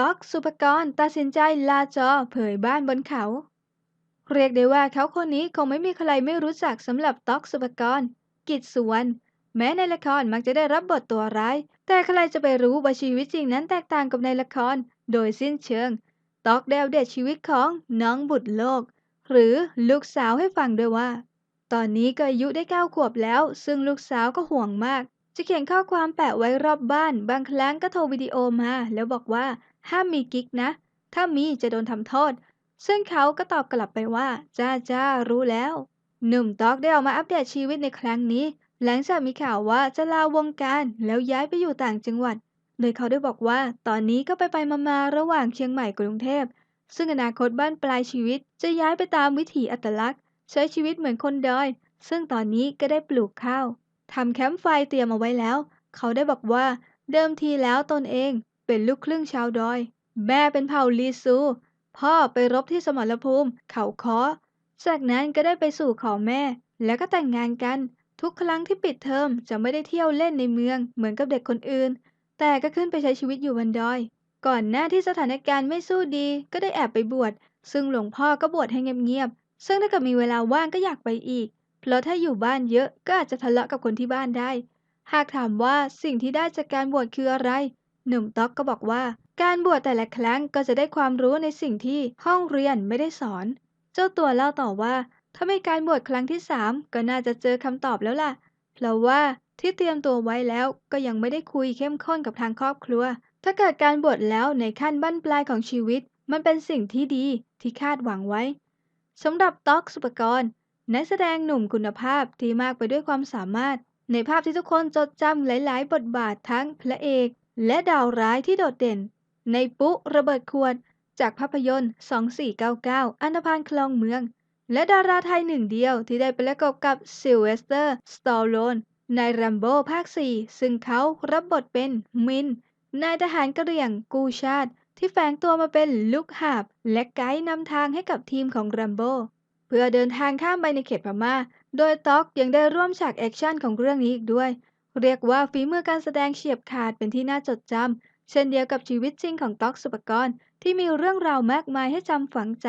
ต๊อกสุภกรตัดสินใจลาจอเผยบ้านบนเขา เรียกได้ว่าเขาคนนี้คงไม่มีใครไม่รู้จักสำหรับต๊อกสุภกรกิจสุวรรณแม้ในละครมักจะได้รับบทตัวร้าย แต่ใครจะไปรู้ว่าชีวิตจริงนั้นแตกต่างกับในละคร โดยสิ้นเชิง ต๊อกได้อัปเดตชีวิตของน้องบุตรโลก หรือลูกสาวให้ฟังด้วยว่า ตอนนี้ก็อายุได้เก้าขวบแล้ว ซึ่งลูกสาวก็ห่วงมาก จะเขียนข้อความแปะไว้รอบบ้าน บางครั้งก็โทรวิดีโอมา แล้วบอกว่าห้ามมีกิ๊กนะ ถ้ามีจะโดนทำโทษ ซึ่งเขาก็ตอบกลับไปว่า จ้าจ้ารู้แล้ว หนุ่มต๊อกได้ออกมาอัปเดตชีวิตในครั้งนี้ หลังจากมีข่าวว่าจะลาวงการแล้วย้ายไปอยู่ต่างจังหวัด โดยเขาได้บอกว่า ตอนนี้ก็ไปไปมาๆระหว่างเชียงใหม่กรุงเทพ ซึ่งอนาคตบ้านปลายชีวิตจะย้ายไปตามวิถีอัตลักษณ์ ใช้ชีวิตเหมือนคนดอย ซึ่งตอนนี้ก็ได้ปลูกข้าว ทำแคมป์ไฟเตรียมเอาไว้แล้ว เขาได้บอกว่า เดิมทีแล้วตนเองเป็นลูกครึ่งชาวดอย แม่เป็นเผ่าลีซู พ่อไปรบที่สมรภูมิ เขาคอจากนั้นก็ได้ไปสู่ขอแม่ แล้วก็แต่งงานกัน ทุกครั้งที่ปิดเทอมจะไม่ได้เที่ยวเล่นในเมืองเหมือนกับเด็กคนอื่น แต่ก็ขึ้นไปใช้ชีวิตอยู่บนดอย ก่อนหน้าที่สถานการณ์ไม่สู้ดีก็ได้แอบไปบวชซึ่งหลวงพ่อก็บวชให้เงียบๆซึ่งถ้าเกิดมีเวลาว่างก็อยากไปอีก เพราะถ้าอยู่บ้านเยอะก็อาจจะทะเลาะกับคนที่บ้านได้ หากถามว่าสิ่งที่ได้จากการบวชคืออะไร หนุ่มต๊อกก็บอกว่า การบวชแต่ละครั้งก็จะได้ความรู้ในสิ่งที่ห้องเรียนไม่ได้สอน เจ้าตัวเล่าต่อว่า ถ้ามีการบวชครั้งที่สามก็น่าจะเจอคำตอบแล้วล่ะ เพราะว่าที่เตรียมตัวไว้แล้วก็ยังไม่ได้คุยเข้มข้นกับทางครอบครัว ถ้าเกิดการบวชแล้วในขั้นบั้นปลายของชีวิต มันเป็นสิ่งที่ดีที่คาดหวังไว้สำหรับต๊อกสุปกรณ์ นักแสดงหนุ่มคุณภาพที่มากไปด้วยความสามารถ ในภาพที่ทุกคนจดจำหลาย ๆ บทบาททั้งพระเอกและดาวร้ายที่โดดเด่น ในปุ๊ระเบิดขวด จากภาพยนตร์ 2499 อันธพาลคลองเมือง และดาราไทยหนึ่งเดียวที่ได้ไประกบกับซิลเวสเตอร์ สตอลโลนในแรมโบ้ภาค 4 ซึ่งเขารับบทเป็นมิน นายทหารกระเหรี่ยงกูชาติ ที่แฝงตัวมาเป็นลูกหาบ และไกด์นำทางให้กับทีมของแรมโบ้ เพื่อเดินทางข้ามไปในเขตพม่า โดยต็อกยังได้ร่วมฉากแอคชั่นของเรื่องนี้อีกด้วย เรียกว่าฝีมือการแสดงเฉียบขาดเป็นที่น่าจดจำ เช่นเดียวกับชีวิตจริงของต็อกสุปกรที่มีเรื่องราวมากมายให้จำฝังใจ